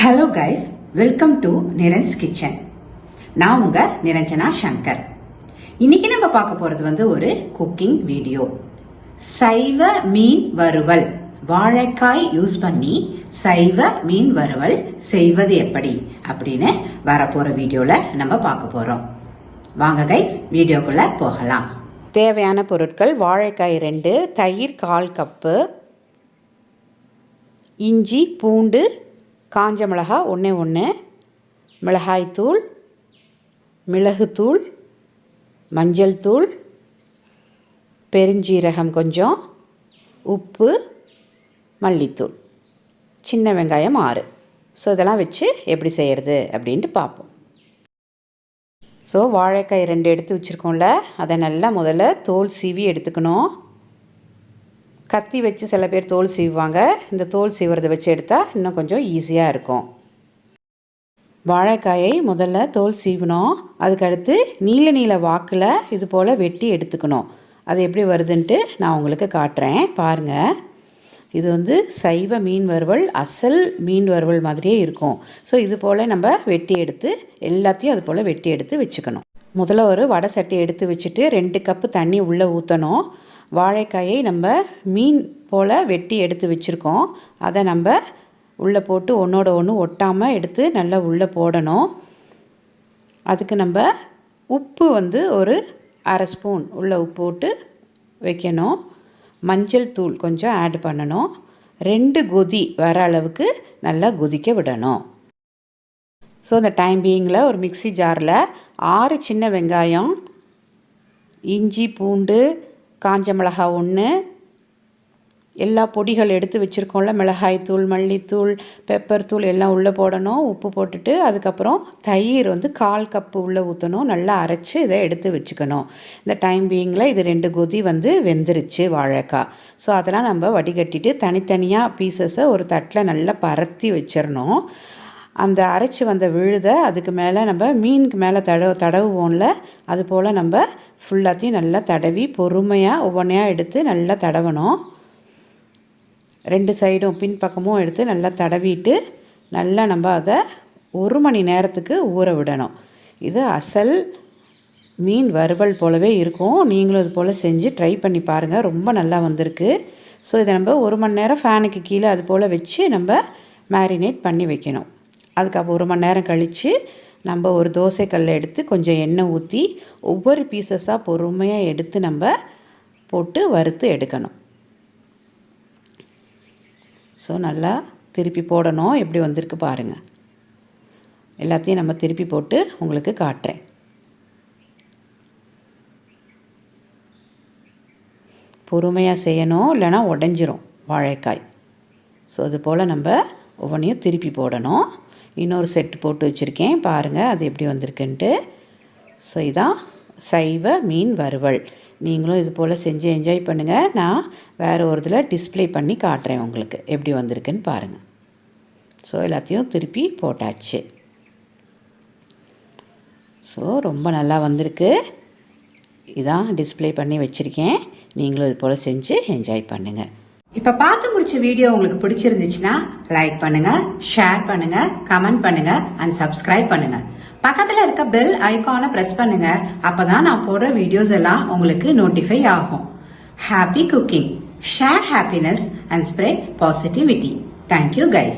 Hello guys welcome to Niranj kitchen நான் உங்க நிரஞ்சனா சங்கர். இன்னைக்கு நம்ம பார்க்க போறது வந்து ஒரு குக்கிங் வீடியோ சைவ மீன் வறுவல். வாழைக்காய் யூஸ் பண்ணி சைவ மீன் வறுவல் செய்வது எப்படி அப்படின்னு வரப்போற வீடியோல நம்ம பார்க்க போறோம். வாங்க கைஸ் வீடியோக்குள்ள போகலாம். தேவையான பொருட்கள் வாழைக்காய் ரெண்டு தயிர் கால் கப்பு இஞ்சி பூண்டு காஞ்ச மிளகா ஒன்றே ஒன்று மிளகாய்த்தூள் மிளகுத்தூள் மஞ்சள் தூள் பெருஞ்சீரகம் கொஞ்சம் உப்பு மல்லித்தூள். சின்ன வெங்காயம் ஆறு. ஸோ இதெல்லாம் வச்சு எப்படி செய்கிறது அப்படின்ட்டு பார்ப்போம். ஸோ வாழைக்காய் ரெண்டு எடுத்து வச்சுருக்கோம்ல அதை நல்லா முதல்ல தோல் சீவி எடுத்துக்கணும். கத்தி வச்சு சில பேர் தோல் சீவுவாங்க. இந்த தோல் சீவுறதை வச்சு எடுத்தால் இன்னும் கொஞ்சம் ஈஸியாக இருக்கும். வாழைக்காயை முதல்ல தோல் சீவணும். அதுக்கடுத்து நீல நீல வாக்கில் இது போல் வெட்டி எடுத்துக்கணும். அது எப்படி வருதுன்ட்டு நான் உங்களுக்கு காட்டுறேன். பாருங்கள் இது வந்து சைவ மீன் வறுவல் அசல் மீன் வறுவல் மாதிரியே இருக்கும். ஸோ இது போல் நம்ம வெட்டி எடுத்து எல்லாத்தையும் அது போல் வெட்டி எடுத்து வச்சுக்கணும். முதல்ல ஒரு வடை சட்டி எடுத்து வச்சுட்டு ரெண்டு கப்பு தண்ணி உள்ளே ஊற்றணும் வாழைக்காயை நம்ம மீன் போல் வெட்டி எடுத்து வச்சுருக்கோம். அதை நம்ம உள்ளே போட்டு ஒன்றோட ஒன்று ஒட்டாமல் எடுத்து நல்லா உள்ளே போடணும். அதுக்கு நம்ம உப்பு வந்து ஒரு அரை ஸ்பூன் உள்ளே உப்பு போட்டு வைக்கணும். மஞ்சள் தூள் கொஞ்சம் ஆட் பண்ணணும். ரெண்டு கொதி வர அளவுக்கு நல்லா கொதிக்க விடணும். ஸோ இந்த டைம் பீயிங்கில் ஒரு மிக்சி ஜாரில் ஆறு சின்ன வெங்காயம் இஞ்சி பூண்டு காஞ்ச மிளகா ஒன்று எல்லா பொடிகள் எடுத்து வச்சுருக்கோம்ல மிளகாய் தூள் மல்லித்தூள் பெப்பர் தூள் எல்லாம் உள்ளே போடணும் உப்பு போட்டுட்டு அதுக்கப்புறம் தயிர் வந்து கால் கப்பு உள்ளே ஊற்றணும் நல்லா அரைச்சி இதை எடுத்து வச்சுக்கணும். இந்த டைம் பீயிங்கில் இது ரெண்டு கொதி வந்து வெந்துருச்சு வாழைக்காய் ஸோ அதெல்லாம் நம்ம வடிகட்டிட்டு தனித்தனியாக பீசஸை ஒரு தட்டில் நல்லா பரத்தி வச்சிடணும் அந்த அரைச்சி வந்த விழுதை அதுக்கு மேலே நம்ம மீனுக்கு மேலே தடவு தடவுவோம்ல அது போல் நம்ம ஃபுல்லாத்தையும் நல்லா தடவி பொறுமையாக ஒவ்வொன்றையாக எடுத்து நல்லா தடவணும். ரெண்டு சைடும் பின்பக்கமும் எடுத்து நல்லா தடவிட்டு நல்லா நம்ம அதை ஒரு மணி நேரத்துக்கு ஊற விடணும். இது அசல் மீன் வறுவல் போலவே இருக்கும். நீங்களும் இது போல் செஞ்சு ட்ரை பண்ணி பாருங்கள் ரொம்ப நல்லா வந்திருக்கு. ஸோ இதை நம்ம ஒரு மணி நேரம் ஃபேனுக்கு கீழே அது போல் வச்சு நம்ம மேரினேட் பண்ணி வைக்கணும். அதுக்கப்புறம் ஒரு மணி நேரம் கழித்து நம்ம ஒரு தோசைக்கல்லை எடுத்து கொஞ்சம் எண்ணெய் ஊற்றி ஒவ்வொரு பீசஸாக பொறுமையாக எடுத்து நம்ம போட்டு வறுத்து எடுக்கணும். ஸோ நல்லா திருப்பி போடணும். எப்படி வந்திருக்கு பாருங்கள் எல்லாத்தையும் நம்ம திருப்பி போட்டு உங்களுக்கு காட்டுறேன். பொறுமையாக செய்யணும். இல்லைனா உடஞ்சிரும் வாழைக்காய். ஸோ அது போல் நம்ம ஒவ்வொன்றையும் திருப்பி போடணும். இன்னொரு செட்டு போட்டு வச்சுருக்கேன். பாருங்கள் அது எப்படி வந்திருக்குன்ட்டு. ஸோ இதான் சைவ மீன் வறுவல். நீங்களும் இது போல் செஞ்சு என்ஜாய் பண்ணுங்கள் நான் வேறு ஒரு இதில் டிஸ்பிளே பண்ணி காட்டுறேன் உங்களுக்கு எப்படி வந்திருக்குன்னு பாருங்கள் ஸோ எல்லாத்தையும் திருப்பி போட்டாச்சு. ஸோ ரொம்ப நல்லா வந்திருக்கு. இதான் டிஸ்பிளே பண்ணி வச்சுருக்கேன். நீங்களும் இது போல் செஞ்சு என்ஜாய் பண்ணுங்கள் இப்ப பார்த்து முடிச்ச வீடியோ உங்களுக்கு பிடிச்சிருந்துச்சுன்னா லைக் பண்ணுங்க ஷேர் பண்ணுங்க கமெண்ட் பண்ணுங்க அண்ட் சப்ஸ்கிரைப் பண்ணுங்க. பக்கத்துல இருக்க பெல் ஐகானை பிரஸ் பண்ணுங்க. அப்பதான் நான் போடுற வீடியோஸ் எல்லாம் உங்களுக்கு நோட்டிஃபை ஆகும். Happy cooking share happiness and spread positivity thank you guys